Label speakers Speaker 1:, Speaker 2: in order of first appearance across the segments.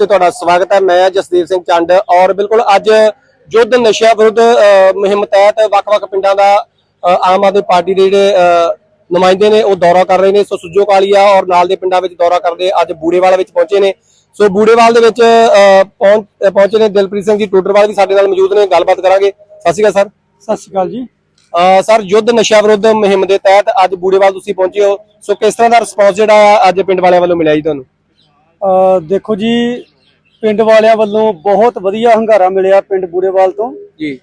Speaker 1: ਤੇ ਤੁਹਾਡਾ ਸਵਾਗਤ ਹੈ। ਮੈਂ ਜਸਦੀਪ ਸਿੰਘ ਚੰਡ ਔਰ ਬਿਲਕੁਲ ਅੱਜ ਯੁੱਧ ਨਸ਼ਿਆਂ ਵਿਰੁੱਧ ਮੁਹਿੰਮ ਤਹਿਤ ਵੱਖ-ਵੱਖ ਪਿੰਡਾਂ ਦਾ ਆਮ ਆਦਮੀ ਪਾਰਟੀ ਦੇ ਜਿਹੜੇ ਨੁਮਾਇੰਦੇ ਨੇ ਉਹ ਦੌਰਾ ਕਰ ਰਹੇ ਨੇ। ਸੋ ਸੁੱਜੋ ਕਾਲੀਆ ਔਰ ਨਾਲ ਦੇ ਪਿੰਡਾਂ ਵਿੱਚ ਦੌਰਾ ਕਰਦੇ ਅੱਜ ਬੂੜੇਵਾਲ ਵਿੱਚ ਪਹੁੰਚੇ ਨੇ। ਸੋ ਬੂੜੇਵਾਲ ਦੇ ਵਿੱਚ ਪਹੁੰਚ ਨੇ ਦਿਲਪ੍ਰੀਤ ਸਿੰਘ ਜੀ। ਟੋਡਰਵਾਲ ਵੀ ਸਾਡੇ ਨਾਲ ਮੌਜੂਦ ਨੇ। ਗੱਲਬਾਤ ਕਰਾਂਗੇ। ਸਤਿ ਸ਼੍ਰੀ ਅਕਾਲ ਸਰ।
Speaker 2: ਸਤਿ ਸ਼੍ਰੀ ਅਕਾਲ ਜੀ।
Speaker 1: ਸਰ ਯੁੱਧ ਨਸ਼ਾ ਵਿਰੁੱਧ ਮੁਹਿੰਮ ਦੇ ਤਹਿਤ ਅੱਜ ਬੂੜੇਵਾਲ ਤੁਸੀਂ ਪਹੁੰਚੇ ਹੋ। ਸੋ ਕਿਸ ਤਰ੍ਹਾਂ ਦਾ ਰਿਸਪੌਂਸ ਜਿਹੜਾ ਅੱਜ ਪਿੰਡ ਵਾਲਿਆਂ ਵੱਲੋਂ ਮਿਲਿਆ ਜੀ ਤੁਹਾਨੂੰ?
Speaker 2: ਦੇਖੋ ਜੀ ਪਿੰਡ ਵਾਲਿਆਂ ਵੱਲੋਂ ਬਹੁਤ ਵਧੀਆ ਹੰਗਾਰਾ ਮਿਲਿਆ ਪਿੰਡ ਬੂੜੇਵਾਲ ਤੋਂ।
Speaker 1: ਜੀ।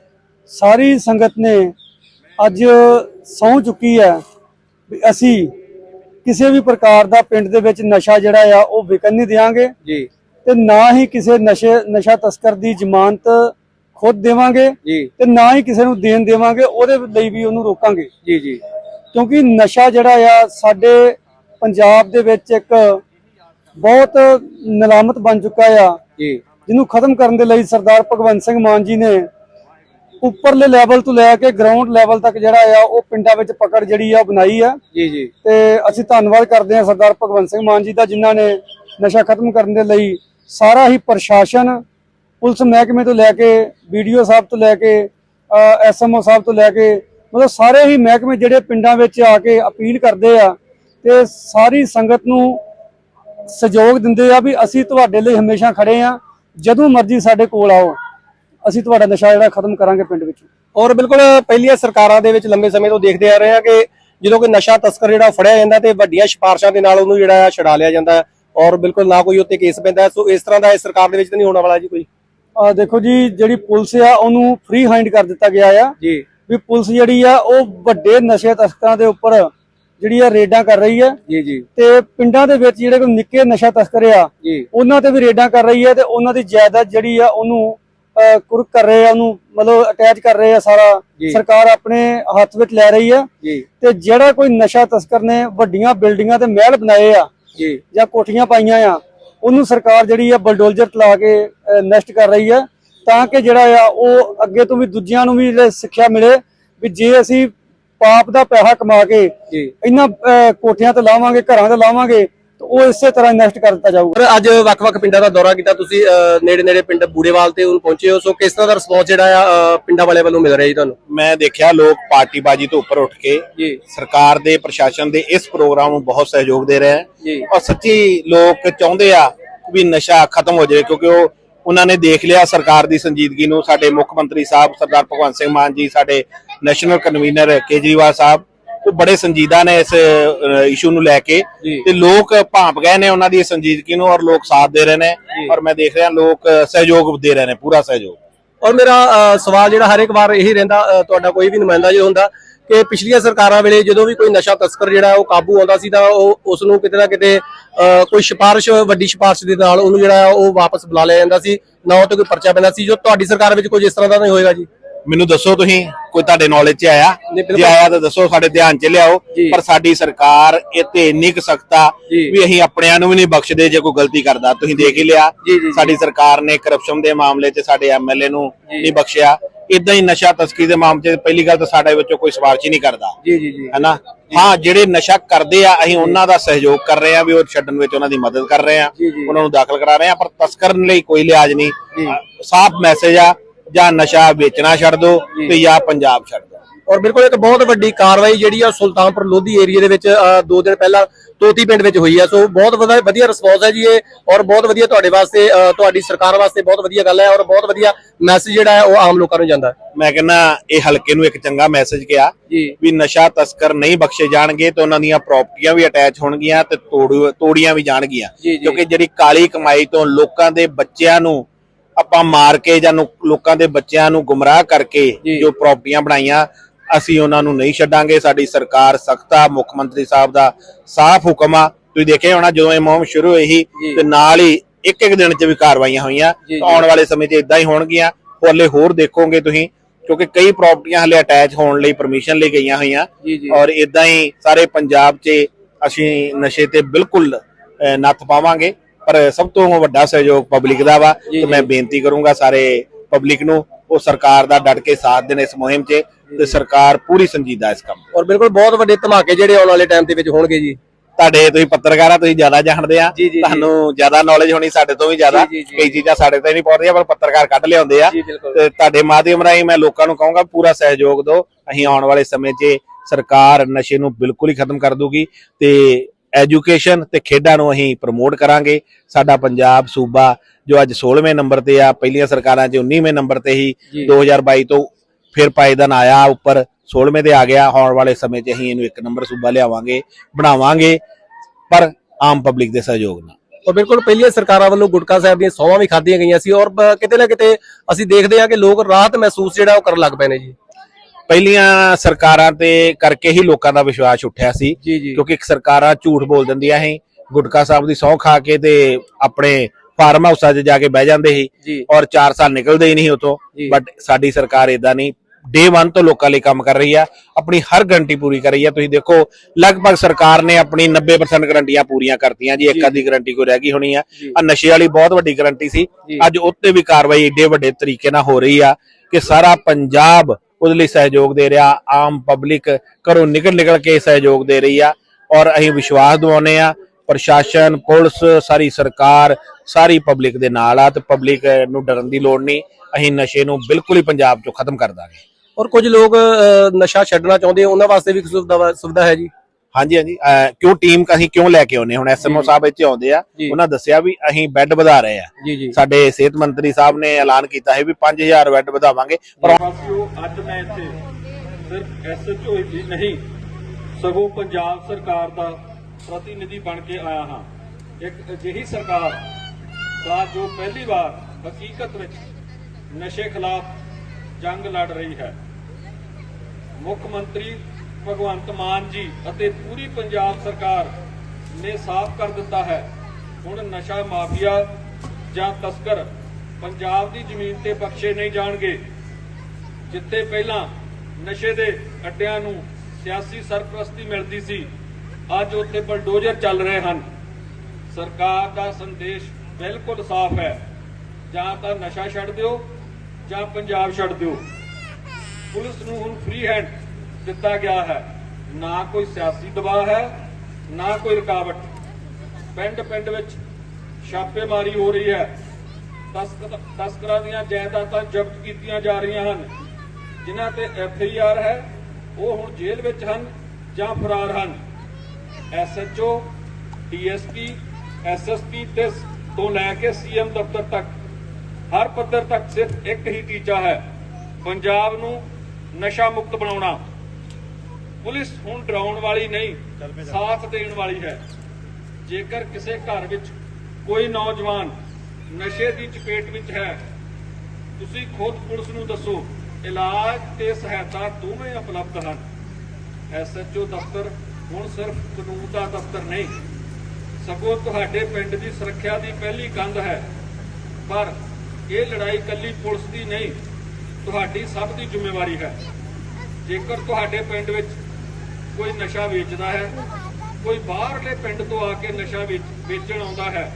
Speaker 2: ਸਾਰੀ ਸੰਗਤ ਨੇ ਅੱਜ ਸਹੁੰ ਚੁੱਕੀ ਹੈ ਵੀ ਅਸੀਂ ਕਿਸੇ ਵੀ ਪ੍ਰਕਾਰ ਦਾ ਪਿੰਡ ਦੇ ਵਿੱਚ ਨਸ਼ਾ ਜਿਹੜਾ ਆ ਉਹ ਵਿਕਣ ਨਹੀਂ ਦੇਵਾਂਗੇ
Speaker 1: ਜੀ।
Speaker 2: ਤੇ ਨਾ ਹੀ ਕਿਸੇ ਨਸ਼ੇ ਨਸ਼ਾ ਤਸਕਰ ਦੀ ਜ਼ਮਾਨਤ ਖੁਦ ਦੇਵਾਂਗੇ
Speaker 1: ਜੀ।
Speaker 2: ਤੇ ਨਾ ਹੀ ਕਿਸੇ ਨੂੰ ਦੇਣ ਦੇਵਾਂਗੇ ਉਹਦੇ ਲਈ ਵੀ ਉਹਨੂੰ ਰੋਕਾਂਗੇ।
Speaker 1: ਜੀ ਜੀ।
Speaker 2: ਕਿਉਂਕਿ ਨਸ਼ਾ ਜਿਹੜਾ ਆ ਸਾਡੇ ਪੰਜਾਬ ਦੇ ਵਿੱਚ ਇੱਕ ਬਹੁਤ ਨਿਲਾਮਤ ਬਣ ਚੁੱਕਾ ਆ।
Speaker 1: ਜੀ।
Speaker 2: ਜਿਹਨੂੰ ਖਤਮ ਕਰਨ ਦੇ ਲਈ ਸਰਦਾਰ ਭਗਵੰਤ ਸਿੰਘ ਮਾਨ ਜੀ ਨੇ ਉੱਪਰਲੇ ਲੈਵਲ ਤੋਂ ਲੈ ਕੇ ਗਰਾਊਂਡ ਲੈਵਲ ਤੱਕ ਜਿਹੜਾ ਆ ਉਹ ਪਿੰਡਾਂ ਵਿੱਚ ਪਕੜ ਜਿਹੜੀ ਆ ਬਣਾਈ ਆ।
Speaker 1: ਜੀ ਜੀ।
Speaker 2: ਤੇ ਅਸੀਂ ਧੰਨਵਾਦ ਕਰਦੇ ਹਾਂ ਸਰਦਾਰ ਭਗਵੰਤ ਸਿੰਘ ਮਾਨ ਜੀ ਦਾ ਜਿਨ੍ਹਾਂ ਨੇ ਨਸ਼ਾ ਖਤਮ ਕਰਨ ਦੇ ਲਈ ਸਾਰਾ ਹੀ ਪ੍ਰਸ਼ਾਸਨ ਪੁਲਿਸ ਮਹਿਕਮੇ ਤੋਂ ਲੈ ਕੇ ਵੀਡੀਓ ਸਾਹਿਬ ਤੋਂ ਲੈ ਕੇ ਐਸਐਮਓ ਸਾਹਿਬ ਤੋਂ ਲੈ ਕੇ ਮਤਲਬ ਸਾਰੇ ਹੀ ਮਹਿਕਮੇ ਜਿਹੜੇ ਪਿੰਡਾਂ ਵਿੱਚ ਆ ਕੇ ਅਪੀਲ ਕਰਦੇ ਆ ਤੇ ਸਾਰੀ ਸੰਗਤ ਨੂੰ ਸਹਿਯੋਗ ਦਿੰਦੇ ਆ ਵੀ ਅਸੀਂ ਤੁਹਾਡੇ ਲਈ ਹਮੇਸ਼ਾ ਖੜੇ ਆ ਜਦੋਂ ਮਰਜ਼ੀ ਸਾਡੇ ਕੋਲ ਆਓ। ਅਸੀਂ ਤੁਹਾਡਾ ਨਸ਼ਾ ਜਿਹੜਾ ਖਤਮ ਕਰਾਂਗੇ ਪਿੰਡ ਵਿੱਚ।
Speaker 1: ਔਰ ਬਿਲਕੁਲ ਪਹਿਲੀਆਂ ਸਰਕਾਰਾਂ ਦੇ ਵਿੱਚ ਲੰਬੇ ਸਮੇਂ ਤੋਂ ਦੇਖਦੇ ਆ ਰਹੇ ਆ ਕਿ ਜਦੋਂ ਕੋਈ ਨਸ਼ਾ ਤਸਕਰ ਜਿਹੜਾ ਫੜਿਆ ਜਾਂਦਾ ਤੇ ਵੱਡੀਆਂ ਸਿਫਾਰਸ਼ਾਂ ਦੇ ਨਾਲ ਉਹਨੂੰ ਜਿਹੜਾ ਛਡਾ ਲਿਆ ਜਾਂਦਾ ਔਰ ਬਿਲਕੁਲ ਨਾ ਕੋਈ ਉੱਤੇ ਕੇਸ ਪੈਂਦਾ। ਸੋ ਇਸ ਤਰ੍ਹਾਂ ਦਾ ਇਸ ਸਰਕਾਰ ਦੇ ਵਿੱਚ ਤਾਂ ਨਹੀਂ ਹੋਣ ਵਾਲਾ ਜੀ ਕੋਈ।
Speaker 2: ਆ ਦੇਖੋ ਜੀ ਜਿਹੜੀ ਪੁਲਿਸ ਆ ਉਹਨੂੰ ਫ੍ਰੀ ਹੈਂਡ ਕਰ ਦਿੱਤਾ ਗਿਆ ਆ।
Speaker 1: ਜੀ।
Speaker 2: ਵੀ ਪੁਲਿਸ ਜਿਹੜੀ ਆ ਉਹ ਵੱਡੇ ਨਸ਼ੇ ਤਸਕਰਾਂ ਦੇ ਉੱਪਰ ਜਿਹੜੀ ਆ ਰੇਡਾਂ ਕਰ ਰਹੀ ਹੈ
Speaker 1: ਜੀ ਜੀ।
Speaker 2: ਤੇ ਪਿੰਡਾਂ ਦੇ ਵਿੱਚ ਜਿਹੜੇ ਕੋਈ ਨਿੱਕੇ ਨਸ਼ਾ ਤਸਕਰ ਆ
Speaker 1: ਜੀ।
Speaker 2: ਉਹਨਾਂ ਤੇ ਵੀ ਰੇਡਾਂ ਕਰ ਰਹੀ ਹੈ ਤੇ ਉਹਨਾਂ ਦੀ ਜਾਇਦਾਦ ਜਿਹੜੀ ਆ ਉਹਨੂੰ ਕੁਰਕ ਕਰ ਰਹੇ ਆ ਉਹਨੂੰ ਮਤਲਬ ਅਟੈਚ ਕਰ ਰਹੇ ਆ ਸਾਰਾ। ਸਰਕਾਰ ਆਪਣੇ ਹੱਥ ਵਿੱਚ ਲੈ ਰਹੀ
Speaker 1: ਜੀ।
Speaker 2: ਤੇ ਜਿਹੜਾ ਕੋਈ ਨਸ਼ਾ ਤਸਕਰ ਨੇ ਵੱਡੀਆਂ ਬਿਲਡਿੰਗਾਂ ਤੇ ਮਹਿਲ ਬਣਾਏ ਆ
Speaker 1: ਜੀ।
Speaker 2: ਕੋਠੀਆਂ ਪਾਈਆਂ ਆ ਉਹਨੂੰ ਸਰਕਾਰ ਜਿਹੜੀ ਆ ਬਲਡੋਜ਼ਰ ਚਲਾ ਕੇ ਨਸ਼ਟ ਕਰ ਰਹੀ ਆ ਤਾਂ ਕਿ ਜਿਹੜਾ ਆ ਉਹ ਅੱਗੇ ਤੋਂ ਵੀ ਦੂਜਿਆਂ ਨੂੰ ਵੀ ਸਿੱਖਿਆ ਮਿਲੇ ਵੀ ਜੇ ਅਸੀਂ ਪਾਪ ਦਾ ਪੈਸਾ ਕਮਾ ਕੇ
Speaker 1: ਜੀ।
Speaker 2: ਇਹਨਾਂ ਕੋਠੀਆਂ ਤੇ ਲਾਵਾਂਗੇ ਘਰਾਂ ਤੇ ਲਾਵਾਂਗੇ ਤਾਂ ਉਹ ਇਸੇ ਤਰ੍ਹਾਂ ਨਸ਼ਟ ਕਰ ਦਿੱਤਾ ਜਾਊਗਾ।
Speaker 1: ਅੱਜ ਵੱਖ-ਵੱਖ ਪਿੰਡਾਂ ਦਾ ਦੌਰਾ ਕੀਤਾ ਤੁਸੀਂ ਨੇੜੇ ਨੇੜੇ ਪਿੰਡ ਬੂੜੇਵਾਲ ਤੇ ਹੁਣ ਪਹੁੰਚੇ ਹੋ ਸੋ ਕਿਸ ਤਰ੍ਹਾਂ ਦਾ ਰਿਸਪੌਂਸ ਜਿਹੜਾ ਆ ਪਿੰਡਾਂ ਵਾਲਿਆਂ ਵੱਲੋਂ ਮਿਲ ਰਿਹਾ ਜੀ ਤੁਹਾਨੂੰ?
Speaker 3: ਮੈਂ ਦੇਖਿਆ ਲੋਕ ਪਾਰਟੀਬਾਜ਼ੀ ਤੋਂ ਉੱਪਰ ਉੱਠ ਕੇ
Speaker 1: ਜੀ।
Speaker 3: ਸਰਕਾਰ ਦੇ ਪ੍ਰਸ਼ਾਸਨ ਦੇ ਇਸ ਪ੍ਰੋਗਰਾਮ ਨੂੰ ਬਹੁਤ ਸਹਿਯੋਗ ਦੇ ਰਹੇ ਹੈ।
Speaker 1: ਜੀ।
Speaker 3: ਔਰ ਸੱਚੀ ਲੋਕ ਚਾਹੁੰਦੇ ਆ ਵੀ ਨਸ਼ਾ ਖਤਮ ਹੋ ਜਾਏ ਕਿਉਂਕਿ ਉਹ ਉਹਨਾਂ ਨੇ ਦੇਖ ਲਿਆ ਸਰਕਾਰ ਦੀ ਸੰਜੀਦਗੀ ਨੂੰ ਸਾਡੇ ਮੁੱਖ ਮੰਤਰੀ ਸਾਹਿਬ ਸਰਦਾਰ ਭਗਵੰਤ ਸਿੰਘ ਮਾਨ ਜੀ ਸਾਡੇ ਨੈਸ਼ਨਲ ਕਨਵੀਨਰ ਕੇਜਰੀਵਾਲ ਸਾਹਿਬ ਉਹ ਬੜੇ ਸੰਜੀਦਾ ਨੇ ਇਸ ਇਸ਼ੂ ਨੂੰ ਲੈ ਕੇ। ਤੇ ਲੋਕ ਭਾਂਪ ਗਏ ਨੇ ਉਹਨਾਂ ਦੀ ਸੰਜੀਦਗੀ ਨੂੰ ਔਰ ਲੋਕ ਸਾਥ ਦੇ ਰਹੇ ਨੇ। ਔਰ ਮੈਂ ਦੇਖ ਰਿਹਾ ਲੋਕ ਸਹਿਯੋਗ ਦੇ ਰਹੇ ਨੇ ਪੂਰਾ ਸਹਿਯੋਗ।
Speaker 1: ਔਰ ਮੇਰਾ ਸਵਾਲ ਜਿਹੜਾ ਹਰ ਇੱਕ ਵਾਰ ਇਹੀ ਰਹਿੰਦਾ ਤੁਹਾਡਾ ਕੋਈ ਵੀ ਨੁਮਾਇੰਦਾ ਜੋ ਹੁੰਦਾ ਕਿ ਪਿਛਲੀਆਂ ਸਰਕਾਰਾਂ ਵੇਲੇ ਜਦੋਂ ਵੀ ਕੋਈ ਨਸ਼ਾ ਤਸਕਰ ਜਿਹੜਾ ਉਹ ਕਾਬੂ ਆਉਂਦਾ ਸੀ ਤਾਂ ਉਹ ਉਸ ਨੂੰ ਕਿਤੇ ਨਾ ਕਿਤੇ ਕੋਈ ਸਿਫਾਰਿਸ਼ ਵੱਡੀ ਸਿਫਾਰਿਸ਼ ਦੇ ਨਾਲ ਉਹਨੂੰ ਜਿਹੜਾ ਉਹ ਵਾਪਸ ਬੁਲਾ ਲਿਆ ਜਾਂਦਾ ਸੀ। ਨਾ ਉਹ ਤੇ ਕੋਈ ਪਰਚਾ ਪੈਂਦਾ ਸੀ ਜੋ ਤੁਹਾਡੀ ਸਰਕਾਰ ਵਿੱਚ ਕੁਝ ਇਸ ਤਰ੍ਹਾਂ ਦਾ ਨਹੀਂ ਹੋਏਗਾ ਜੀ?
Speaker 3: ਮੈਨੂੰ ਦੱਸੋ ਤੁਸੀਂ ਕੋਈ ਤੁਹਾਡੇ ਨੌਲੇਜ 'ਚ ਆਇਆ। ਜੇ ਆਇਆ ਤਾਂ ਦੱਸੋ ਸਾਡੇ ਧਿਆਨ 'ਚ ਲਿਆਓ। ਪਰ ਸਾਡੀ ਸਰਕਾਰ ਇਹ ਤੇ ਇੰਨੀ ਕੁ ਸਖਤਾ। ਵੀ ਅਸੀਂ ਆਪਣਿਆਂ ਨੂੰ ਵੀ ਨਹੀਂ ਬਖਸ਼ਦੇ ਜੇ ਕੋਈ ਗਲਤੀ ਕਰਦਾ। ਤੁਸੀਂ ਦੇਖ ਹੀ ਲਿਆ। ਸਾਡੀ ਸਰਕਾਰ ਨੇ ਕਰਪਸ਼ਨ ਦੇ ਮਾਮਲੇ 'ਚ ਸਾਡੇ ਐਮਐਲਏ ਨੂੰ ਨਹੀਂ ਬਖਸ਼ਿਆ। ਇਦਾਂ ਹੀ ਨਸ਼ਾ ਤਸਕਰੀ ਦੇ ਮਾਮਲੇ 'ਚ ਪਹਿਲੀ ਗੱਲ ਤਾਂ ਸਾਡੇ ਵਿੱਚੋਂ ਕੋਈ ਸਿਫਾਰਿਸ਼ ਹੀ ਨਹੀਂ ਕਰਦਾ।
Speaker 1: ਜੀ ਜੀ ਜੀ।
Speaker 3: ਹੈਨਾ? ਹਾਂ ਜਿਹੜੇ ਨਸ਼ਾ ਕਰਦੇ ਆ ਅਸੀਂ ਉਹਨਾਂ ਦਾ ਸਹਿਯੋਗ ਕਰ ਰਹੇ ਆ ਵੀ ਉਹ ਛੱਡਣ ਵਿੱਚ ਉਹਨਾਂ ਦੀ ਮਦਦ ਕਰ ਰਹੇ ਆ। ਉਹਨਾਂ ਨੂੰ ਦਾਖਲ ਕਰਾ ਰਹੇ ਆ ਪਰ ਤਸਕਰਨ ਲਈ ਕੋਈ ਲਿਹਾਜ਼ ਨਹੀਂ। ਸਾਫ਼ ਮੈਸੇਜ ਆ ਜਾਂ ਨਸ਼ਾ ਵੇਚਣਾ ਛੱਡ ਦੋ ਤੇ ਜਾਂ ਪੰਜਾਬ ਛੱਡ ਦੋ।
Speaker 1: ਔਰ ਬਿਲਕੁਲ ਇੱਕ ਬਹੁਤ ਵੱਡੀ ਕਾਰਵਾਈ ਜਿਹੜੀ ਆ ਸੁਲਤਾਨਪੁਰ ਲੋਧੀ ਏਰੀਆ ਦੇ ਵਿੱਚ ਦੋ ਦਿਨ ਪਹਿਲਾਂ ਤੋਤੀ ਪਿੰਡ ਵਿੱਚ ਹੋਈ ਹੈ ਸੋ ਬਹੁਤ ਵਧੀਆ ਵਧੀਆ ਰਿਸਪੌਂਸ ਹੈ ਜੀ ਇਹ ਔਰ ਬਹੁਤ ਵਧੀਆ ਤੁਹਾਡੇ ਵਾਸਤੇ ਤੁਹਾਡੀ ਸਰਕਾਰ ਵਾਸਤੇ ਬਹੁਤ ਵਧੀਆ ਗੱਲ ਹੈ ਔਰ ਬਹੁਤ ਵਧੀਆ ਮੈਸੇਜ ਜਿਹੜਾ ਹੈ ਉਹ ਆਮ ਲੋਕਾਂ ਨੂੰ ਜਾਂਦਾ
Speaker 3: ਮੈਂ ਕਹਿੰਦਾ ਇਹ ਹਲਕੇ ਨੂੰ ਇੱਕ ਚੰਗਾ ਮੈਸੇਜ ਗਿਆ ਵੀ ਨਸ਼ਾ ਤਸਕਰ ਨਹੀਂ ਬਖਸ਼ੇ ਜਾਣਗੇ ਤੇ ਉਹਨਾਂ ਦੀਆਂ ਪ੍ਰਾਪਰਟੀਆਂ ਵੀ ਅਟੈਚ ਹੋਣਗੀਆਂ ਤੇ ਤੋੜੂ- ਤੋੜੀਆਂ ਵੀ ਜਾਣਗੀਆਂ। ਕਿਉਂਕਿ ਜਿਹੜੀ ਕਾਲੀ ਕਮਾਈ ਤੋਂ ਲੋਕਾਂ ਦੇ ਬੱਚਿਆਂ ਨੂੰ ਆਪਾਂ ਮਾਰ ਕੇ ਜਾਂ ਲੋਕਾਂ ਦੇ ਬੱਚਿਆਂ ਨੂੰ ਗੁੰਮਰਾਹ ਕਰਕੇ
Speaker 1: ਜੀ।
Speaker 3: ਪ੍ਰਾਪਰਟੀਆਂ ਬਣਾਈਆਂ ਅਸੀਂ ਉਹਨਾਂ ਨੂੰ ਨਹੀਂ ਛੱਡਾਂਗੇ। ਸਾਡੀ ਸਰਕਾਰ ਸਖਤ ਮੁੱਖ ਮੰਤਰੀ ਸਾਹਿਬ ਦਾ ਸਾਫ਼ ਹੁਕਮ ਆ। ਤੁਸੀਂ ਦੇਖਿਆ ਹੋਣਾ ਜਦੋਂ ਇਹ ਮੁਹਿੰਮ ਸ਼ੁਰੂ ਹੋਈ ਸੀ। ਤੇ ਨਾਲ ਹੀ ਇੱਕ ਇੱਕ ਦਿਨ ਚ ਵੀ ਕਾਰਵਾਈਆਂ ਹੋਈਆਂ। ਆਉਣ ਵਾਲੇ ਸਮੇਂ 'ਚ ਇਦਾਂ ਹੀ ਹੋਣਗੀਆਂ। ਹਲੇ ਹੋਰ ਦੇਖੋਗੇ ਤੁਸੀਂ ਕਿਉਂਕਿ ਕਈ ਪ੍ਰਾਪਰਟੀਆਂ ਹਲੇ ਅਟੈਚ ਹੋਣ ਲਈ ਪਰਮਿਸ਼ਨ ਲਈ ਗਈਆਂ ਹੋਈਆਂ। ਔਰ ਇਦਾਂ ਹੀ ਸਾਰੇ ਪੰਜਾਬ 'ਚ ਅਸੀਂ ਨਸ਼ੇ ਤੇ ਬਿਲਕੁਲ ਨੱਥ ਪਾਵਾਂਗੇ। ਪਰ ਸਭ ਤੋਂ ਵੱਡਾ ਸਹਿਯੋਗ ਪਬਲਿਕ ਦਾ ਵਾ ਤੇ ਮੈਂ ਬੇਨਤੀ ਕਰੂੰਗਾ ਸਾਰੇ ਪਬਲਿਕ ਨੂੰ ਉਹ ਸਰਕਾਰ ਦਾ ਡਟ ਕੇ ਸਾਥ ਦੇਣ ਇਸ ਮੁਹਿੰਮ 'ਚ ਤੇ ਸਰਕਾਰ ਪੂਰੀ ਸੰਜੀਦਾ ਇਸ ਕੰਮ 'ਚ।
Speaker 1: ਔਰ ਬਿਲਕੁਲ ਬਹੁਤ ਵੱਡੇ ਧਮਾਕੇ ਜਿਹੜੇ ਆਉਣ ਵਾਲੇ ਟਾਈਮ ਦੇ ਵਿੱਚ ਹੋਣਗੇ ਜੀ
Speaker 3: ਤੁਹਾਡੇ ਤੁਸੀਂ ਪੱਤਰਕਾਰ ਆ ਤੁਸੀਂ ਜ਼ਿਆਦਾ ਜਾਣਦੇ ਆ। ਤੁਹਾਨੂੰ ਜ਼ਿਆਦਾ ਨੌਲੇਜ ਹੋਣੀ ਸਾਡੇ ਤੋਂ ਵੀ ਜ਼ਿਆਦਾ। ਕਈ ਚੀਜ਼ਾਂ ਸਾਡੇ ਤੇ ਨਹੀਂ ਪਹੁੰਚਦੀਆਂ ਪਰ ਪੱਤਰਕਾਰ ਕੱਢ ਲਿਆਉਂਦੇ ਆ ਤੇ ਤੁਹਾਡੇ ਮਾਧਿਅਮ ਰਾਹੀਂ ਮੈਂ ਲੋਕਾਂ ਨੂੰ ਕਹੂੰਗਾ ਪੂਰਾ ਸਹਿਯੋਗ ਦਿਓ ਅਸੀਂ ਆਉਣ ਵਾਲੇ ਸਮੇਂ 'ਚ ਸਰਕਾਰ ਨਸ਼ੇ ਨੂੰ ਬਿਲਕੁਲ ਹੀ ਖਤਮ ਕਰ ਦੂਗੀ ਤੇ ਐਜੂਕੇਸ਼ਨ ਤੇ ਖੇਡਾਂ ਨੂੰ ਅਸੀਂ ਪ੍ਰਮੋਟ ਕਰਾਂਗੇ। ਸਾਡਾ ਪੰਜਾਬ ਸੂਬਾ ਜੋ ਅੱਜ 16ਵੇਂ ਨੰਬਰ ਤੇ ਆ ਪਹਿਲੀਆਂ ਸਰਕਾਰਾਂ 'ਚ 19ਵੇਂ ਨੰਬਰ ਤੇ ਹੀ
Speaker 1: ਜੀ।
Speaker 3: 2022 ਤੋਂ ਫਿਰ ਪਾਇਦਾਨ ਆਇਆ ਉੱਪਰ 16ਵੇਂ ਤੇ ਆ ਗਿਆ। ਆਉਣ ਵਾਲੇ ਸਮੇਂ 'ਚ ਅਸੀਂ ਇਹਨੂੰ ਇੱਕ ਨੰਬਰ ਸੂਬਾ ਲਿਆਵਾਂਗੇ ਬਣਾਵਾਂਗੇ ਪਰ ਆਮ ਪਬਲਿਕ ਦੇ ਸਹਿਯੋਗ ਨਾਲ।
Speaker 1: ਔਰ ਬਿਲਕੁਲ ਪਹਿਲੀਆਂ ਸਰਕਾਰਾਂ ਵੱਲੋਂ ਗੁਟਕਾ ਸਾਹਿਬ ਦੀਆਂ ਸੌਵਾਂ ਵੀ ਖਾਧੀਆਂ ਗਈਆਂ ਸੀ ਔਰ ਕਿਤੇ ਨਾ ਕਿਤੇ ਅਸੀਂ ਦੇਖਦੇ ਹਾਂ ਕਿ ਲੋਕ ਰਾਹਤ ਮਹਿਸੂਸ ਜਿਹੜਾ ਉਹ ਕਰਨ ਲੱਗ ਪਏ ਨੇ ਜੀ।
Speaker 3: ਪਹਿਲੀਆਂ ਸਰਕਾਰਾਂ ਤੇ ਕਰਕੇ ਹੀ ਲੋਕਾਂ ਦਾ ਵਿਸ਼ਵਾਸ ਉੱਠਿਆ ਸੀ ਕਿਉਂਕਿ ਇੱਕ ਸਰਕਾਰਾਂ ਝੂਠ ਬੋਲ ਦਿੰਦੀਆਂ ਸੀ ਗੁਟਕਾ ਸਾਹਿਬ ਦੀ ਸਹੁੰ ਖਾ ਕੇ ਤੇ ਆਪਣੇ ਫਾਰਮ ਹਾਊਸਾਂ 'ਚ ਜਾ ਕੇ ਬਹਿ ਜਾਂਦੇ ਸੀ ਔਰ 4 ਸਾਲ ਨਿਕਲਦੇ ਹੀ ਨਹੀਂ ਉਤੋਂ। ਬਟ ਸਾਡੀ ਸਰਕਾਰ ਇਦਾਂ ਨਹੀਂ ਡੇ 1 ਤੋਂ ਲੋਕਾਂ ਲਈ ਕੰਮ ਕਰ ਰਹੀ ਆ ਆਪਣੀ ਹਰ ਗਰੰਟੀ ਪੂਰੀ ਕਰ ਰਹੀ ਆ ਤੁਸੀਂ ਦੇਖੋ ਲਗਭਗ ਸਰਕਾਰ ਨੇ ਆਪਣੀ 90% ਗਰੰਟੀਆਂ ਪੂਰੀਆਂ ਕਰਤੀਆਂ ਜੀ ਇੱਕ। ਅੱਧੀ ਗਰੰਟੀ ਕੋਈ ਰਹਿ ਗਈ ਹੋਣੀ ਆ। ਆ ਨਸ਼ੇ ਵਾਲੀ ਬਹੁਤ ਵੱਡੀ ਗਰੰਟੀ ਸੀ। ਅੱਜ ਉੱਤੇ ਵੀ ਕਾਰਵਾਈ ਏਡੇ ਵੱਡੇ ਤਰੀਕੇ ਨਾਲ ਹੋ ਰਹੀ ਆ ਕਿ ਸਾਰਾ ਪੰਜਾਬ ਉਹਦੇ ਲਈ ਸਹਿਯੋਗ ਦੇ ਰਿਹਾ ਆਮ ਪਬਲਿਕ ਘਰੋਂ ਨਿਕਲ ਨਿਕਲ ਕੇ ਸਹਿਯੋਗ ਦੇ ਰਹੀ ਆ ਔਰ ਅਸੀਂ ਵਿਸ਼ਵਾਸ ਦਿਵਾਉਂਦੇ ਆ ਪ੍ਰਸ਼ਾਸਨ ਪੁਲਿਸ ਸਾਰੀ ਸਰਕਾਰ ਸਾਰੀ ਪਬਲਿਕ ਦੇ ਨਾਲ ਆ ਤੇ ਪਬਲਿਕ ਨੂੰ ਡਰਨ ਦੀ ਲੋੜ ਨਹੀਂ ਅਸੀਂ ਨਸ਼ੇ ਨੂੰ ਬਿਲਕੁਲ ਹੀ ਪੰਜਾਬ ਚੋਂ ਖਤਮ ਕਰ ਦਾਂਗੇ।
Speaker 1: ਔਰ ਕੁਝ ਲੋਕ ਅ, ਨਸ਼ਾ ਛੱਡਣਾ ਚਾਹੁੰਦੇ ਉਹਨਾਂ ਵਾਸਤੇ ਵੀ ਇੱਕ ਸੁਵਿਧਾ ਸੁਵਿਧਾ ਹੈ ਜੀ।
Speaker 3: ਹਾਂਜੀ ਹਾਂਜੀ ਕਿਉਂ ਟੀਮ ਅਸੀਂ ਕਿਉਂ ਲੈ ਕੇ ਆਉਨੇ ਹੁਣ ਐਸਐਮਓ ਸਾਹਿਬ ਇੱਥੇ ਆਉਂਦੇ ਆ। ਉਹਨਾਂ ਦੱਸਿਆ ਵੀ ਅਸੀਂ ਬੈੱਡ ਵਧਾ ਰਹੇ ਆ। ਸਾਡੇ ਸਿਹਤ ਮੰਤਰੀ ਸਾਹਿਬ ਨੇ ਐਲਾਨ ਕੀਤਾ ਹੈ ਵੀ 5000 ਬੈੱਡ ਵਧਾਵਾਂਗੇ। ਪਰ
Speaker 4: ਅੱਜ ਮੈਂ ਇੱਥੇ ਸਿਰਫ ਐਸਐਚਓ ਹੀ ਨਹੀਂ ਸਗੋਂ ਪੰਜਾਬ ਸਰਕਾਰ ਦਾ ਪ੍ਰਤੀਨਿਧੀ ਬਣ ਕੇ ਆਇਆ ਹਾਂ। ਇੱਕ ਅਜਿਹੀ ਸਰਕਾਰ ਦਾ ਜੋ ਪਹਿਲੀ ਵਾਰ ਹਕੀਕਤ ਵਿੱਚ ਨਸ਼ੇ ਖਿਲਾਫ ਜੰਗ ਲੜ ਰਹੀ ਹੈ। ਮੁੱਖ ਮੰਤਰੀ ਭਗਵੰਤ ਮਾਨ ਜੀ ਅਤੇ ਪੂਰੀ ਪੰਜਾਬ ਸਰਕਾਰ ਨੇ ਸਾਫ਼ ਕਰ ਦਿੱਤਾ ਹੈ। ਹੁਣ ਨਸ਼ਾ ਮਾਫੀਆ ਜਾਂ ਤਸਕਰ ਪੰਜਾਬ ਦੀ ਜ਼ਮੀਨ ਤੇ ਬਖਸ਼ੇ ਨਹੀਂ ਜਾਣਗੇ। ਜਿੱਥੇ ਪਹਿਲਾਂ ਨਸ਼ੇ ਦੇ ਅੱਡਿਆਂ ਨੂੰ ਸਿਆਸੀ ਸਰਪ੍ਰਸਤੀ ਮਿਲਦੀ ਸੀ, ਅੱਜ ਉੱਥੇ ਬਲਡੋਜ਼ਰ ਚੱਲ ਰਹੇ ਹਨ। ਸਰਕਾਰ ਦਾ ਸੰਦੇਸ਼ ਬਿਲਕੁਲ ਸਾਫ਼ ਹੈ। ਜਾਂ ਤਾਂ ਨਸ਼ਾ ਛੱਡ ਦਿਓ ਜਾਂ ਪੰਜਾਬ ਛੱਡ ਦਿਓ। ਪੁਲਿਸ ਨੂੰ ਹੁਣ ਫ੍ਰੀ ਹੈਂਡ ਦਿੱਤਾ ਗਿਆ ਹੈ। ਨਾ ਕੋਈ ਸਿਆਸੀ ਦਬਾਅ ਹੈ, ਨਾ ਕੋਈ ਰੁਕਾਵਟ। ਪਿੰਡ ਪਿੰਡ ਵਿੱਚ ਛਾਪੇਮਾਰੀ ਹੋ ਰਹੀ ਹੈ। ਤਸਕਰਾਂ ਦੀਆਂ ਜਾਇਦਾਦਾਂ ਜ਼ਬਤ ਕੀਤੀਆਂ ਜਾ ਰਹੀਆਂ ਹਨ। ਜਿਨ੍ਹਾਂ ਤੇ ਐਫ ਆਈ ਆਰ ਹੈ, ਉਹ ਹੁਣ ਜੇਲ੍ਹ ਵਿੱਚ ਹਨ ਜਾਂ ਫਰਾਰ ਹਨ। S H O, D S DSP SSP ਤੇ ਸ- ਤੋਂ ਲੈ ਕੇ ਸੀ ਐਮ ਦਫ਼ਤਰ ਤੱਕ, ਹਰ ਪੱਧਰ ਤੱਕ ਸਿਰਫ ਇੱਕ ਹੀ ਟੀਚਾ ਹੈ, ਪੰਜਾਬ ਨੂੰ ਨਸ਼ਾ ਮੁਕਤ ਬਣਾਉਣਾ। ਪੁਲਿਸ ਹੁਣ ਡਰਾਉਣ ਵਾਲੀ ਨਹੀਂ ਸਾਥ ਦੇਣ ਵਾਲੀ ਹੈ। ਜੇਕਰ ਕਿਸੇ ਘਰ ਵਿੱਚ ਕੋਈ ਨੌਜਵਾਨ ਨਸ਼ੇ ਦੀ ਚਪੇਟ ਵਿੱਚ ਹੈ ਤੁਸੀਂ ਖੁਦ ਪੁਲਿਸ ਨੂੰ ਦੱਸੋ ਇਲਾਜ ਤੇ ਸਹਾਇਤਾ ਦੋਵੇਂ ਉਪਲਬਧ ਹਨ। ਐਸਐਚਓ ਦਫ਼ਤਰ ਹੁਣ ਸਿਰਫ ਕਾਨੂੰਨ ਦਾ ਦਫ਼ਤਰ ਨਹੀਂ ਸਗੋਂ ਤੁਹਾਡੇ ਪਿੰਡ ਦੀ ਸੁਰੱਖਿਆ ਦੀ ਪਹਿਲੀ ਕੰਧ ਹੈ। ਪਰ ਇਹ ਲੜਾਈ ਕੱਲੀ ਪੁਲਿਸ ਦੀ ਨਹੀਂ ਤੁਹਾਡੀ ਸਭ ਦੀ ਜ਼ਿੰਮੇਵਾਰੀ ਹੈ। ਜੇਕਰ ਤੁਹਾਡੇ ਪਿੰਡ ਵਿੱਚ ਕੋਈ ਨਸ਼ਾ ਵੇਚਦਾ ਹੈ, ਕੋਈ ਬਾਹਰਲੇ ਪਿੰਡ ਤੋਂ ਆ ਕੇ ਨਸ਼ਾ ਵੇਚ, ਵੇਚਣ ਆਉਂਦਾ ਹੈ,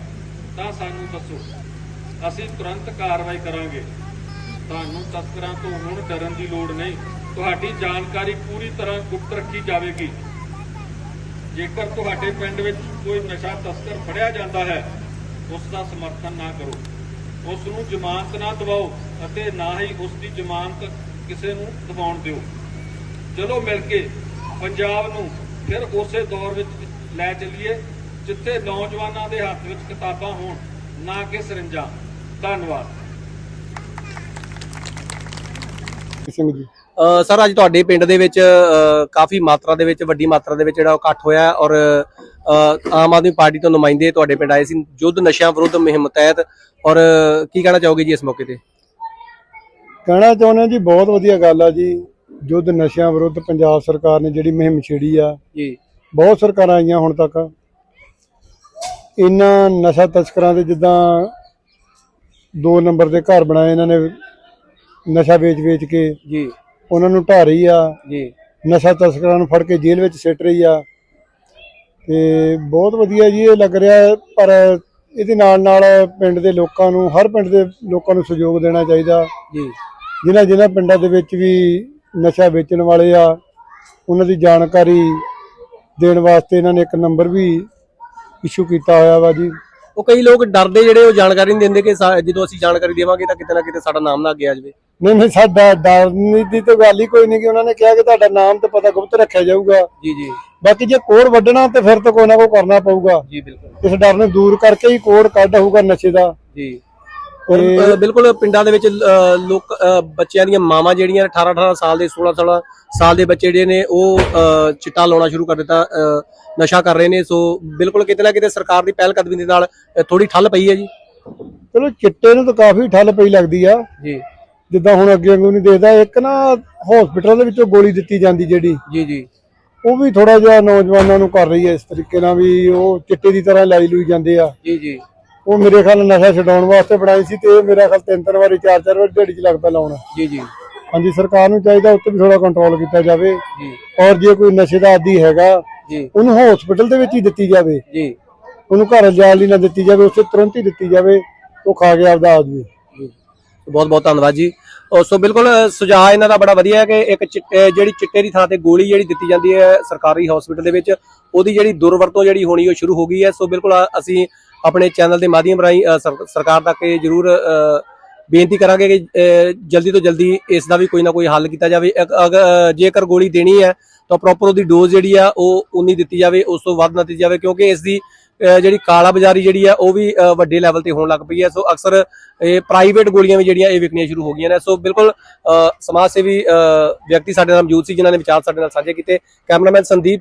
Speaker 4: ਤਾਂ ਸਾਨੂੰ ਦੱਸੋ। ਅਸੀਂ ਤੁਰੰਤ ਕਾਰਵਾਈ ਕਰਾਂਗੇ। ਤੁਹਾਨੂੰ ਤਸਕਰਾਂ ਤੋਂ ਹੁਣ ਡਰਨ ਦੀ ਲੋੜ ਨਹੀਂ। ਤੁਹਾਡੀ ਜਾਣਕਾਰੀ ਪੂਰੀ ਤਰ੍ਹਾਂ ਗੁਪਤ ਰੱਖੀ ਜਾਵੇਗੀ। ਜੇਕਰ ਤੁਹਾਡੇ ਪਿੰਡ ਵਿੱਚ ਕੋਈ ਨਸ਼ਾ ਤਸਕਰ ਫੜਿਆ ਜਾਂਦਾ ਹੈ, ਉਸ ਦਾ ਸਮਰਥਨ ਨਾ ਕਰੋ। ਉਸ ਨੂੰ ਜ਼ਮਾਨਤ ਨਾ ਦਿਵਾਓ ਅਤੇ ਨਾ ਹੀ ਉਸ ਦੀ ਜ਼ਮਾਨਤ ਕਿਸੇ ਨੂੰ ਦਿਵਾਉਣ ਦਿਓ। ਚਲੋ ਮਿਲ ਕੇ ਪੰਜਾਬ ਨੂੰ ਫਿਰ ਉਸੇ ਦੌਰ ਵਿੱਚ ਲੈ ਚੱਲੀਏ ਜਿੱਥੇ ਨੌਜਵਾਨਾਂ ਦੇ ਹੱਥ ਵਿੱਚ ਕਿਤਾਬਾਂ ਹੋਣ ਨਾ ਕਿ ਸਰਿੰਜਾਂ। ਧੰਨਵਾਦ।
Speaker 2: ਸਿੰਘ ਜੀ।
Speaker 1: ਅ, ਸਰ ਅੱਜ ਤੁਹਾਡੇ ਪਿੰਡ ਦੇ ਵਿੱਚ ਕਾਫੀ ਮਾਤਰਾ ਦੇ ਵਿੱਚ ਵੱਡੀ ਮਾਤਰਾ ਦੇ ਵਿੱਚ ਜਿਹੜਾ ਇਕੱਠ ਹੋਇਆ ਔਰ ਆਮ ਆਦਮੀ ਪਾਰਟੀ ਤੋਂ ਨੁਮਾਇੰਦੇ ਤੁਹਾਡੇ ਪਿੰਡ ਆਏ ਸੀ ਯੁੱਧ ਨਸ਼ਿਆਂ ਵਿਰੁੱਧ ਮੁਹਿੰਮ ਤਹਿਤ ਔਰ ਕੀ ਕਹਿਣਾ ਚਾਹੋਗੇ ਜੀ ਇਸ ਮੌਕੇ ਤੇ?
Speaker 2: ਕਹਿਣਾ ਚਾਹੁੰਦੇ ਜੀ ਬਹੁਤ ਵਧੀਆ ਗੱਲ ਆ ਜੀ। ਯੁੱਧ ਨਸ਼ਿਆਂ ਵਿਰੁੱਧ ਪੰਜਾਬ ਸਰਕਾਰ ਨੇ ਜਿਹੜੀ ਮੁਹਿੰਮ ਛੇੜੀ ਆ
Speaker 1: ਜੀ।
Speaker 2: ਬਹੁਤ ਸਰਕਾਰਾਂ ਆਈਆਂ ਹੁਣ ਤੱਕ। ਇਹਨਾਂ ਨਸ਼ਾ ਤਸਕਰਾਂ ਦੇ ਜਿੱਦਾਂ ਦੋ ਨੰਬਰ ਦੇ ਘਰ ਬਣਾਏ ਇਹਨਾਂ ਨੇ ਨਸ਼ਾ ਵੇਚ-ਵੇਚ ਕੇ
Speaker 1: ਜੀ।
Speaker 2: ਉਹਨਾਂ ਨੂੰ ਢਾ ਰਹੀ ਆ।
Speaker 1: ਜੀ।
Speaker 2: ਨਸ਼ਾ ਤਸਕਰਾਂ ਨੂੰ ਫੜ ਕੇ ਜੇਲ੍ਹ ਵਿੱਚ ਸਿੱਟ ਰਹੀ ਆ। ਤੇ ਬਹੁਤ ਵਧੀਆ ਜੀ ਇਹ ਲੱਗ ਰਿਹਾ ਪਰ ਇਹਦੇ ਨਾਲ ਨਾਲ ਪਿੰਡ ਦੇ ਲੋਕਾਂ ਨੂੰ ਹਰ ਪਿੰਡ ਦੇ ਲੋਕਾਂ ਨੂੰ ਸਹਿਯੋਗ ਦੇਣਾ ਚਾਹੀਦਾ।
Speaker 1: ਜੀ।
Speaker 2: ਜਿਨ੍ਹਾਂ ਜਿਨ੍ਹਾਂ ਪਿੰਡਾਂ ਦੇ ਵਿੱਚ ਵੀ ਨਸ਼ਾ ਵੇਚਣ ਵਾਲੇ ਆ ਉਹਨਾਂ ਦੀ ਜਾਣਕਾਰੀ
Speaker 5: ਦੇਣ ਵਾਸਤੇ ਇਹਨਾਂ ਨੇ ਇੱਕ ਨੰਬਰ ਵੀ ਇਸ਼ੂ ਕੀਤਾ ਹੋਇਆ ਵਾ ਜੀ।
Speaker 1: ਉਹ ਕਈ ਲੋਕ ਡਰਦੇ ਜਿਹੜੇ ਉਹ ਜਾਣਕਾਰੀ ਨਹੀਂ ਦਿੰਦੇ ਕਿ ਸਾ- ਜਦੋਂ ਅਸੀਂ ਜਾਣਕਾਰੀ ਦੇਵਾਂਗੇ ਤਾਂ ਕਿਤੇ ਨਾ ਕਿਤੇ ਸਾਡਾ ਨਾਮ ਨਾ ਅੱਗੇ ਆ ਜਾਵੇ।
Speaker 5: ਨਹੀਂ ਨਹੀਂ ਸਾਡਾ ਡਰਨੀ ਦੀ ਤਾਂ ਗੱਲ ਹੀ ਕੋਈ ਨਹੀਂ ਕਿ ਉਹਨਾਂ ਨੇ ਕਿਹਾ ਕਿ ਤੁਹਾਡਾ ਨਾਮ ਤੇ ਪਤਾ ਗੁਪਤ ਰੱਖਿਆ ਜਾਊਗਾ।
Speaker 1: ਜੀ ਜੀ।
Speaker 5: ਬਾਕੀ ਜੇ ਕੋਡ ਵੱਢਣਾ ਤੇ ਫਿਰ ਤਾਂ ਕੋਈ ਨਾ ਕੋਈ ਕਰਨਾ ਪਊਗਾ।
Speaker 1: ਜੀ ਬਿਲਕੁਲ।
Speaker 5: ਇਸ ਡਰ ਨੂੰ ਦੂਰ ਕਰਕੇ ਹੀ ਕੋਡ ਕੱਢ ਹੋਊਗਾ ਨਸ਼ੇ ਦਾ।
Speaker 1: ਜੀ। ਬਿਲਕੁਲ ਪਿੰਡਾਂ ਦੇ ਵਿੱਚ ਲੋਕ ਬੱਚਿਆਂ ਦੀਆਂ ਮਾਵਾਂ ਜਿਹੜੀਆਂ 18 18 ਸਾਲ ਦੇ 16 16 ਸਾਲ ਦੇ ਬੱਚੇ ਜਿਹੜੇ ਨੇ ਉਹ ਚਿੱਟਾ ਲਾਉਣਾ ਸ਼ੁਰੂ ਕਰ ਦਿੱਤਾ ਨਸ਼ਾ ਕਰ ਰਹੇ ਨੇ। ਸੋ ਬਿਲਕੁਲ ਕਿਤੇ ਨਾ ਕਿਤੇ ਸਰਕਾਰ ਦੀ ਪਹਿਲ ਕਦਮੀ ਦੇ ਨਾਲ ਥੋੜੀ ਠੱਲ ਪਈ ਹੈ ਜੀ।
Speaker 5: ਚਲੋ ਚਿੱਟੇ ਨੂੰ ਤਾਂ ਕਾਫੀ ਠੱਲ ਪਈ ਲੱਗਦੀ ਆ।
Speaker 1: ਜੀ।
Speaker 5: ਜਿੱਦਾਂ ਹੁਣ ਅੱਗੇ ਵਾਂਗੂ ਨਹੀਂ ਦੇਖਦਾ ਇੱਕ ਨਾ ਹਸਪੀਟਲ ਦੇ ਵਿੱਚੋਂ ਗੋਲੀ ਦਿੱਤੀ ਜਾਂਦੀ ਜਿਹੜੀ
Speaker 1: ਜੀ ਜੀ।
Speaker 5: ਉਹ ਵੀ ਥੋੜਾ ਜਿਹਾ ਨੌਜਵਾਨਾਂ ਨੂੰ ਕਰ ਰਹੀ ਹੈ। ਇਸ ਤਰੀਕੇ ਨਾਲ ਵੀ ਉਹ ਚਿੱਟੇ ਦੀ ਤਰ੍ਹਾਂ ਲਾਈ ਲੂਈ ਜਾਂਦੇ ਆ।
Speaker 1: ਜੀ ਜੀ।
Speaker 5: ਉਹ ਮੇਰੇ ਖਿਆਲ ਨਾਲ ਨਸ਼ਾ ਛਡਾਉਣ ਵਾਸਤੇ ਬਣਾਈ ਸੀ ਤੇ ਇਹ ਮੇਰਾ ਖਿਆਲ ਤਿੰਨ ਤਿੰਨ ਵਾਰੀ ਚਾਰ ਚਾਰ ਵਾਰੀ ਢੇੜੀ 'ਚ ਲੱਗ ਪਿਆ ਲਾਉਣ।
Speaker 1: ਜੀ ਜੀ।
Speaker 5: ਹਾਂਜੀ ਸਰਕਾਰ ਨੂੰ ਚਾਹੀਦਾ ਉੱਤੇ ਵੀ ਥੋੜਾ ਕੰਟਰੋਲ ਕੀਤਾ ਜਾਵੇ
Speaker 1: ਜੀ।
Speaker 5: ਔਰ ਜੇ ਕੋਈ ਨਸ਼ੇ ਦਾ ਆਦੀ ਹੈਗਾ
Speaker 1: ਜੀ।
Speaker 5: ਉਹਨੂੰ ਹਸਪੀਟਲ ਦੇ ਵਿੱਚ ਹੀ ਦਿੱਤੀ ਜਾਵੇ।
Speaker 1: ਜੀ।
Speaker 5: ਉਹਨੂੰ ਘਰ ਜਾਣ ਲਈ ਨਾ ਦਿੱਤੀ ਜਾਵੇ ਉਸੇ ਤੁਰੰਤ ਹੀ ਦਿੱਤੀ ਜਾਵੇ ਉਹ ਖਾ ਕੇ ਆਪਦਾ ਆ ਜਾਵੇ
Speaker 1: ਬਹੁਤ ਬਹੁਤ ਧੰਨਵਾਦ ਜੀ। ਸੋ ਬਿਲਕੁਲ ਸੁਝਾਅ ਇਹਨਾਂ ਦਾ ਬੜਾ ਵਧੀਆ ਹੈ ਕਿ ਇੱਕ ਜਿਹੜੀ ਚਿੱਟੇ ਦੀ ਥਾਂ ਤੇ ਗੋਲੀ ਜਿਹੜੀ ਦਿੱਤੀ ਜਾਂਦੀ ਹੈ ਸਰਕਾਰੀ ਹਸਪੀਟਲ ਦੇ ਵਿੱਚ ਉਹਦੀ ਜਿਹੜੀ ਦੁਰਵਰਤੋਂ ਜਿਹੜੀ ਹੋਣੀ ਉਹ ਸ਼ੁਰੂ ਹੋ ਗਈ ਹੈ। ਸੋ ਬਿਲਕੁਲ ਅਸੀਂ ਆਪਣੇ ਚੈਨਲ ਦੇ ਮਾਧਿਅਮ ਰਾਹੀਂ ਸਰਕਾਰ ਤੱਕ ਇਹ ਜ਼ਰੂਰ ਬੇਨਤੀ ਕਰਾਂਗੇ ਕਿ ਜਲਦੀ ਤੋਂ ਜਲਦੀ ਇਸ ਦਾ ਵੀ ਕੋਈ ਨਾ ਕੋਈ ਹੱਲ ਕੀਤਾ ਜਾਵੇ। ਜੇਕਰ ਗੋਲੀ ਦੇਣੀ ਹੈ, ਤਾਂ ਪ੍ਰੋਪਰ ਉਹਦੀ ਡੋਜ਼ ਜਿਹੜੀ ਆ, ਉਹ ਉਨੀ ਦਿੱਤੀ ਜਾਵੇ, ਉਸ ਤੋਂ ਵੱਧ ਨਾ ਦਿੱਤੀ ਜਾਵੇ, ਕਿਉਂਕਿ ਇਸ ਦੀ ਜਿਹੜੀ ਕਾਲਾ ਬਾਜ਼ਾਰੀ ਜਿਹੜੀ ਆ, ਉਹ ਵੀ ਵੱਡੇ ਲੈਵਲ ਤੇ ਹੋਣ ਲੱਗ ਪਈ ਹੈ। ਸੋ ਅਕਸਰ ਇਹ ਪ੍ਰਾਈਵੇਟ ਗੋਲੀਆਂ ਵੀ ਜਿਹੜੀਆਂ, ਇਹ ਵਿਕਣੀਆਂ ਸ਼ੁਰੂ ਹੋ ਗਈਆਂ ਨੇ। ਸੋ ਬਿਲਕੁਲ ਸਮਾਜ ਸੇਵੀ ਵਿਅਕਤੀ ਸਾਡੇ ਨਾਲ ਮੌਜੂਦ ਸੀ, ਜਿਨ੍ਹਾਂ ਨੇ ਵਿਚਾਰ ਸਾਡੇ ਨਾਲ ਸਾਂਝੇ ਕੀਤੇ। ਕੈਮਰਾਮੈਨ ਸੰਦੀਪ